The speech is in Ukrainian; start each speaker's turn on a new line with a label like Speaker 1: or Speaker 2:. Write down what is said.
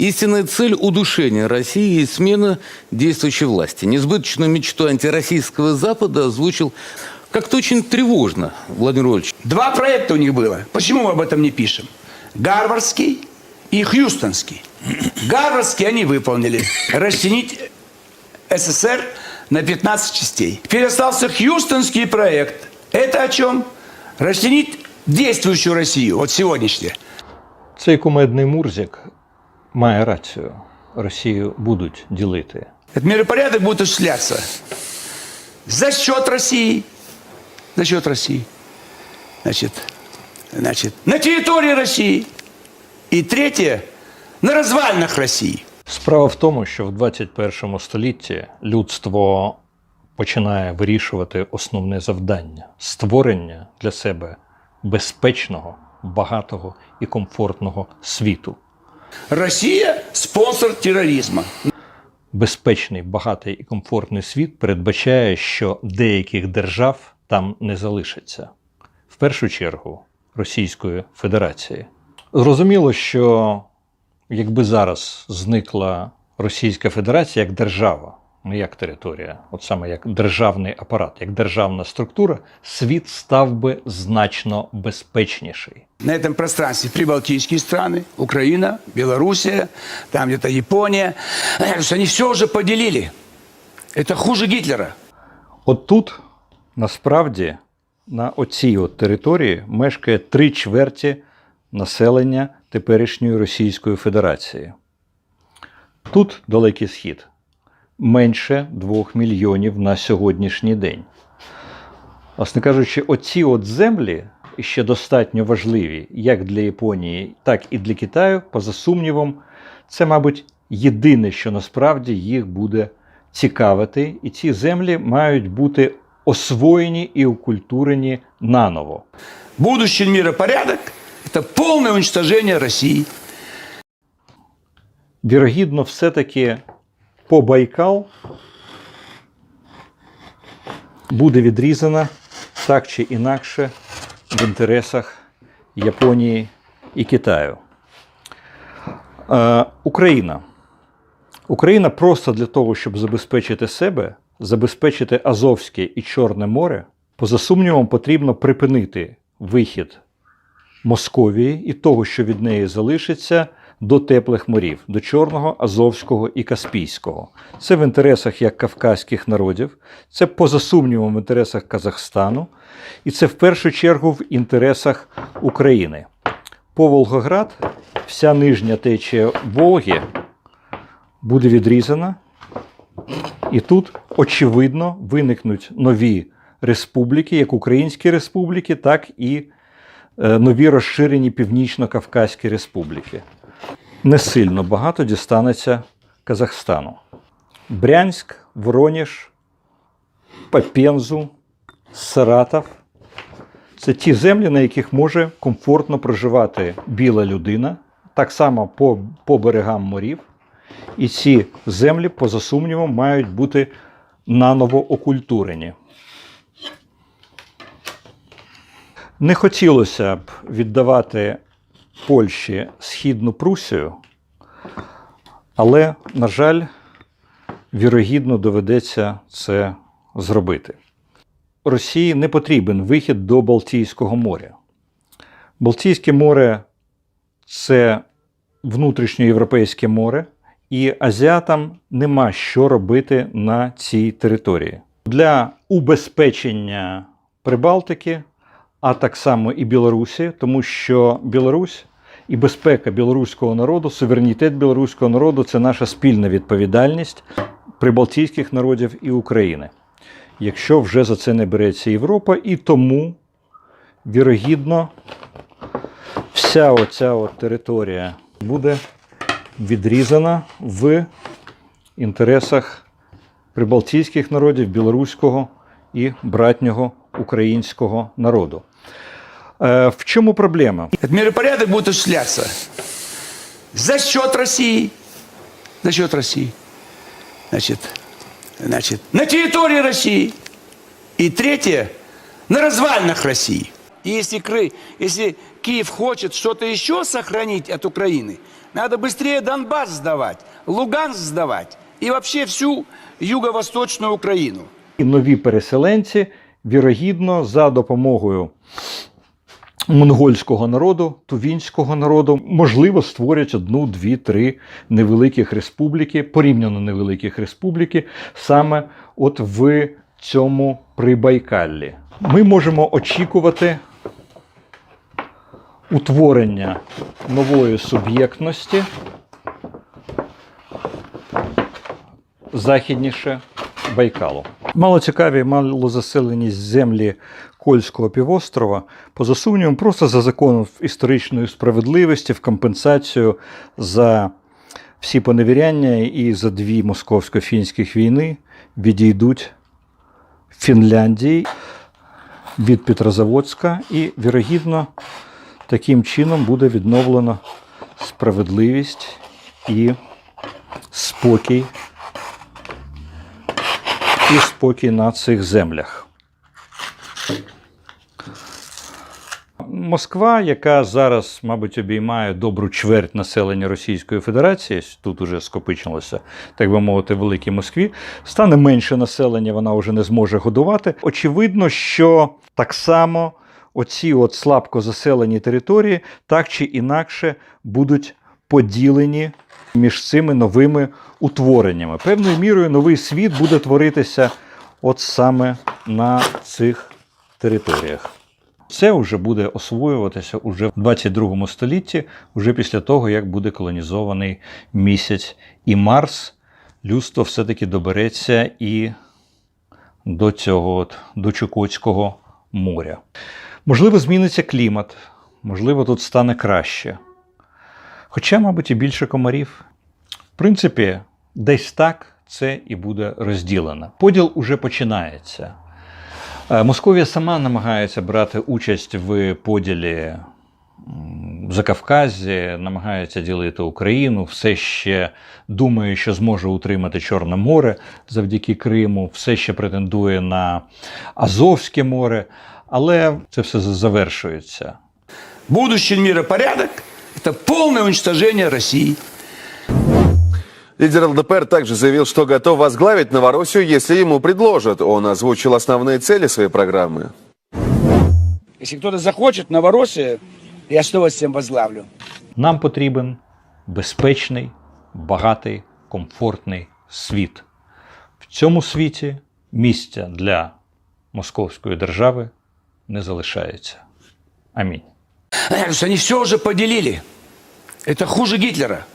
Speaker 1: Истинная цель удушения России и смена действующей власти. Несбыточную мечту антироссийского Запада озвучил как-то очень тревожно Владимир Вольевич.
Speaker 2: Два проекта у них было. Почему мы об этом не пишем? Гарвардский и Хьюстонский. Гарвардский они выполнили. Расчленить СССР на 15 частей. Теперь остался Хьюстонский проект. Это о чем? Расчленить действующую Россию, вот сегодняшнюю.
Speaker 3: Цей кумедний Мурзик має рацію. Росію будуть ділити.
Speaker 2: Этот миропорядок будет осуществляться за счет России. За счет России. Значит, значит, на территории России. И третье, на развалинах России.
Speaker 3: Справа в тому, що в 21 столітті людство починає вирішувати основне завдання створення для себе безпечного, багатого і комфортного світу.
Speaker 2: Россия – спонсор тероризму.
Speaker 3: Безпечний, багатий і комфортний світ передбачає, що деяких держав там не залишиться. В першу чергу Російської Федерації. Зрозуміло, що якби зараз зникла Російська Федерація як держава, не як територія, от саме як державний апарат, як державна структура, світ став би значно безпечніший.
Speaker 2: На этом пространстве прибалтийские страны, Украина, Белоруссия, там где-то Япония. То есть они все уже поделили. Это хуже Гитлера.
Speaker 3: От тут насправді на оцій от території мешкає три чверті населення теперішньої Російської Федерації. Тут далекий схід менше 2 мільйонів на сьогоднішній день. Власне кажучи, оці от землі ще достатньо важливі як для Японії, так і для Китаю, поза сумнівом, це, мабуть, єдине, що насправді їх буде цікавити, і ці землі мають бути освоєні і окультурені наново.
Speaker 2: Будущий миропорядок – это полное уничтожение России.
Speaker 3: Вірогідно, все-таки по Байкал буде відрізана так чи інакше в інтересах Японії і Китаю. Е, Україна. Україна просто для того, щоб забезпечити себе, забезпечити Азовське і Чорне море, поза сумнівом, потрібно припинити вихід Московії і того, що від неї залишиться, до теплих морів, до Чорного, Азовського і Каспійського. Це в інтересах як кавказьких народів, це поза сумнівом в інтересах Казахстану, і це в першу чергу в інтересах України. По Волгоград вся нижня течія Волги буде відрізана, і тут, очевидно, виникнуть нові республіки, як Українські республіки, так і е, нові розширені Північно-Кавказькі республіки. Не сильно багато дістанеться Казахстану. Брянськ, Вороніж, Папензу, Саратов це ті землі, на яких може комфортно проживати біла людина, так само по, по берегам морів. І ці землі, поза сумнівом, мають бути наново окультурені. Не хотілося б віддавати Польщі Східну Прусію, але, на жаль, вірогідно доведеться це зробити. Росії не потрібен вихід до Балтійського моря. Балтійське море це внутрішньоєвропейське море, і азіатам нема що робити на цій території. Для убезпечення Прибалтики, а так само і Білорусі, тому що Білорусь і безпека білоруського народу, суверенітет білоруського народу це наша спільна відповідальність прибалтійських народів і України. Якщо вже за це не береться Європа, і тому, вірогідно, вся оця от територія буде відрізана в інтересах прибалтійських народів, білоруського і братнього українського народу. Е, в чому проблема?
Speaker 2: Этот миропорядок будет осуществляться за счет России. За счет России. Значит, значит, на территории России. И третье, на развалинах России. И если, Кры... если Киев хочет что-то еще сохранить от Украины, надо быстрее Донбасс сдавать, Луганск сдавать и вообще всю юго-восточную Украину.
Speaker 3: І нові переселенці, вірогідно, за допомогою монгольського народу, тувінського народу, можливо, створять одну, дві, три невеликих республіки, порівняно невеликих республіки, саме от в цьому Прибайкаллі. Ми можемо очікувати утворення нової суб'єктності західніше Байкалу. Малоцікаві, малозаселені землі Кольського півострова, поза сумнівом, просто за законом історичної справедливості, в компенсацію за всі поневіряння і за дві московсько-фінських війни відійдуть Фінляндії від Петрозаводська, і, вірогідно, таким чином буде відновлено справедливість і спокій і спокій на цих землях. Москва, яка зараз, мабуть, обіймає добру чверть населення Російської Федерації, тут уже скопичилося, так би мовити, Великій Москві, стане менше населення, вона вже не зможе годувати. Очевидно, що так само оці от слабко заселені території так чи інакше будуть поділені між цими новими утвореннями. Певною мірою новий світ буде творитися от саме на цих територіях. Це вже буде освоюватися уже в 22 столітті, уже після того, як буде колонізований місяць і Марс. Людство все-таки добереться і до цього, от, до Чукотського моря. Можливо, зміниться клімат, можливо, тут стане краще. Хоча, мабуть, і більше комарів. В принципі, десь так це і буде розділено. Поділ уже починається. Е, Московія сама намагається брати участь в поділі в Закавказі, намагається ділити Україну, все ще думає, що зможе утримати Чорне море завдяки Криму, все ще претендує на Азовське море, але це все завершується.
Speaker 2: Будущий миропорядок – это полное уничтожение России.
Speaker 4: Лидер ЛДПР также заявил, что готов возглавить Новороссию, если ему предложат. Он озвучил основные цели своей программы.
Speaker 2: Если кто-то захочет, Новороссия, я с удовольствием возглавлю.
Speaker 3: Нам потрібен безпечний, багатий, комфортний світ. В цьому світі місця для московської держави не залишається. Амінь.
Speaker 2: Они все уже поделили. Это хуже Гитлера.